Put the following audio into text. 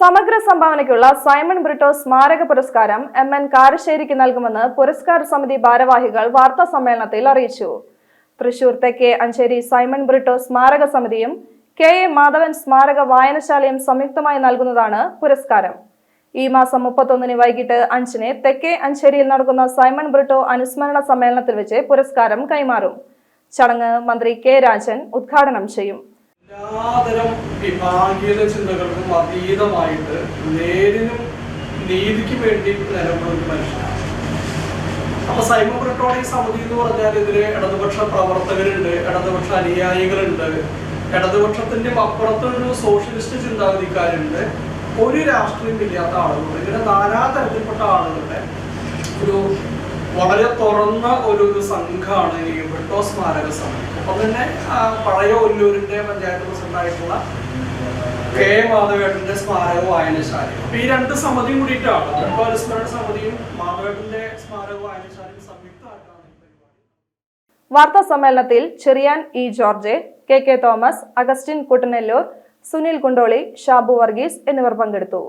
സമഗ്ര സംഭാവനയ്ക്കുള്ള സൈമൺ ബ്രിട്ടോ സ്മാരക പുരസ്കാരം എം എൻ കാരശ്ശേരിക്ക് നൽകുമെന്ന് പുരസ്കാര സമിതി ഭാരവാഹികൾ വാർത്താ സമ്മേളനത്തിൽ അറിയിച്ചു. തൃശൂർ തെക്കേ അഞ്ചേരി സൈമൺ ബ്രിട്ടോ സ്മാരക സമിതിയും കെ എ മാധവൻ സ്മാരക വായനശാലയും സംയുക്തമായി നൽകുന്നതാണ് പുരസ്കാരം. ഈ മാസം മുപ്പത്തൊന്നിന് വൈകിട്ട് അഞ്ചിന് തെക്കേ അഞ്ചേരിയിൽ നടക്കുന്ന സൈമൺ ബ്രിട്ടോ അനുസ്മരണ സമ്മേളനത്തിൽ വെച്ച് പുരസ്കാരം കൈമാറും. ചടങ്ങ് മന്ത്രി കെ രാജൻ ഉദ്ഘാടനം ചെയ്യും. വിഭാഗീയത ചിന്തകൾക്കും അതീതമായിട്ട് നേരിനും നീതിക്ക് വേണ്ടി നിലകൊള്ളുന്ന മനുഷ്യനാണ്. അപ്പൊ സൈമൺ ബ്രിട്ടോണി സമിതി എന്ന് പറഞ്ഞാൽ ഇതിൽ ഇടതുപക്ഷ പ്രവർത്തകരുണ്ട് ഇടതുപക്ഷ അനുയായികളുണ്ട് ഇടതുപക്ഷത്തിന്റെ അപ്പുറത്തൊരു സോഷ്യലിസ്റ്റ് ചിന്താഗതിക്കാരുണ്ട് ഒരു രാഷ്ട്രീയം ഇല്ലാത്ത ആളുകളുണ്ട്. ഇങ്ങനെ നാനാ തരത്തിൽപ്പെട്ട ആളുകളുടെ ഒരു വളരെ തുറന്ന ഒരു ഒരു സംഘമാണ് ഈ ബ്രിട്ടോ സ്മാരക സമിതി. അപ്പം തന്നെ പഴയ ഒല്ലൂരിന്റെ പഞ്ചായത്ത് പ്രസിഡന്റായിട്ടുള്ള കെ. മാധവേട്ടന്റെ സ്മാരക വായനശാല അപ്പൊ ഈ രണ്ട് സമിതിയും കൂടിയിട്ടാണ്? അനുസ്മരണ സമിതിയും മാധവേട്ടന്റെ സ്മാരക വായനശാലയും സംയുക്തമായിട്ടാണ് വാർത്താ സമ്മേളനത്തിൽ Cheriyan E George K. K. Thomas Augustine Kuttanellur Sunil Kundoli Shabu Varghese എന്നിവർ പങ്കെടുത്തു.